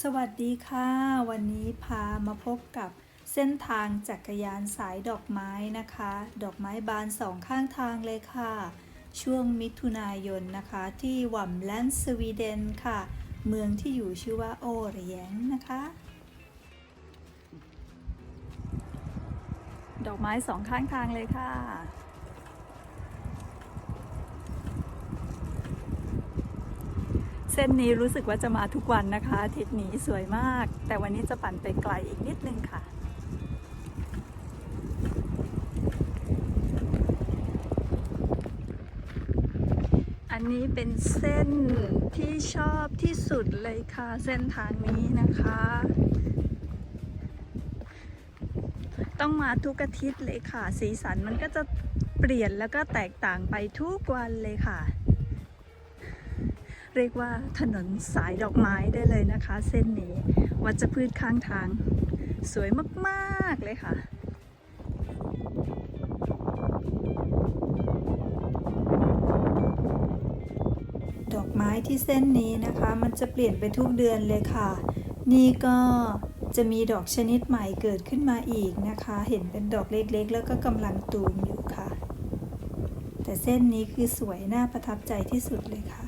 สวัสดีค่ะ วันนี้พามาพบกับเส้นทางจักรยานสายดอกไม้นะคะ ดอกไม้บานสองข้างทางเลยค่ะ ช่วงมิถุนายนนะคะ ที่วัมแลนด์สวีเดนค่ะ เมืองที่อยู่ชื่อว่าโอเรียงนะคะ ดอกไม้สองข้างทางเลยค่ะ เส้นนี้รู้สึกว่าจะมาทุกวันนะคะอาทิศนี้สวยมาก แต่วันนี้จะปั่นไปไกลอีกนิดนึงค่ะ อันนี้เป็นเส้นที่ชอบที่สุดเลยค่ะ เส้นทางนี้นะคะ ต้องมาทุกอาทิตย์เลยค่ะ สีสันมันก็จะเปลี่ยนแล้วก็แตกต่างไปทุกวันเลยค่ะ เรียกว่าถนนสายดอกไม้ได้เลยนะคะ เส้นนี้วัชพืชข้างทาง สวยมากๆเลยค่ะดอกไม้ที่เส้นนี้นะคะ มันจะเปลี่ยนไปทุกเดือนเลยค่ะ นี่ก็จะมีดอกชนิดใหม่เกิดขึ้นมาอีกนะคะ เห็นเป็นดอกเล็กๆ แล้วก็กำลังตูมอยู่ค่ะ แต่เส้นนี้คือสวยน่าประทับใจที่สุดเลยค่ะ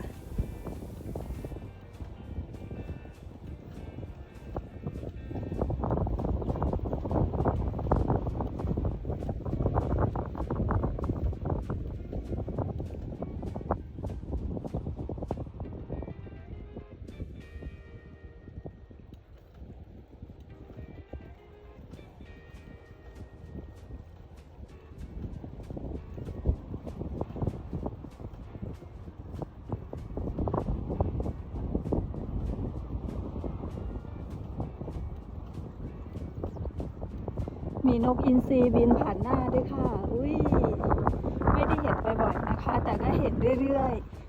มีนกอินทรีบินผ่านหน้าด้วยค่ะ อุ้ย ไม่ได้เห็นบ่อยๆนะคะ แต่ก็เห็นเรื่อยๆ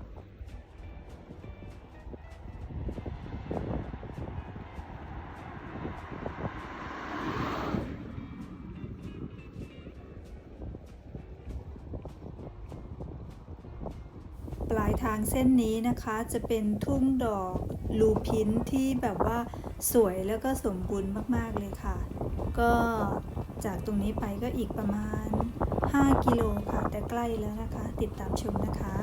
เส้นนี้นะคะจะเป็นทุ่งดอกลูพินที่แบบว่าสวยแล้วก็สมบูรณ์มากๆเลยค่ะ ก็จากตรงนี้ไปก็อีกประมาณ 5 กิโลค่ะ แต่ใกล้แล้วนะคะ ติดตามชมนะคะ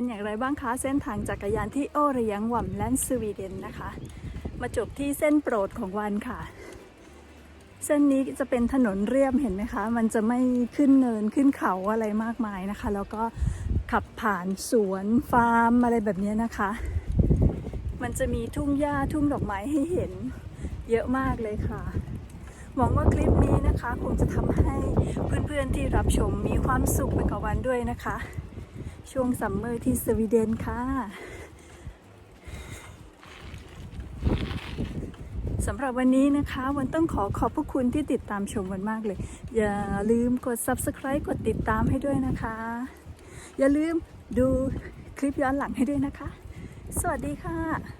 เป็นอย่างไรบ้างคะเส้นทางจักรยานที่โอเรียงหวัมแลนด์สวีเดนนะคะ มาจบที่เส้นโปรดของวันค่ะ เส้นนี้จะเป็นถนนเรียบเห็นไหมคะ มันจะไม่ขึ้นเนินขึ้นเขาอะไรมากมายนะคะ แล้วก็ขับผ่านสวนฟาร์มอะไรแบบนี้นะคะ มันจะมีทุ่งหญ้าทุ่งดอกไม้ให้เห็นเยอะมากเลยค่ะหวังว่าคลิปนี้นะคะ คงจะทำให้เพื่อนๆที่รับชมมีความสุขไปกับวันด้วยนะคะ ช่วงซัมเมอร์ที่สวีเดนค่ะสำหรับวันนี้นะคะวันต้องขอขอบพระคุณที่ติดตามชมวันมากเลย อย่าลืมกด subscribe กดติดตามให้ด้วยนะคะ อย่าลืมดูคลิปย้อนหลังให้ด้วยนะคะ สวัสดีค่ะ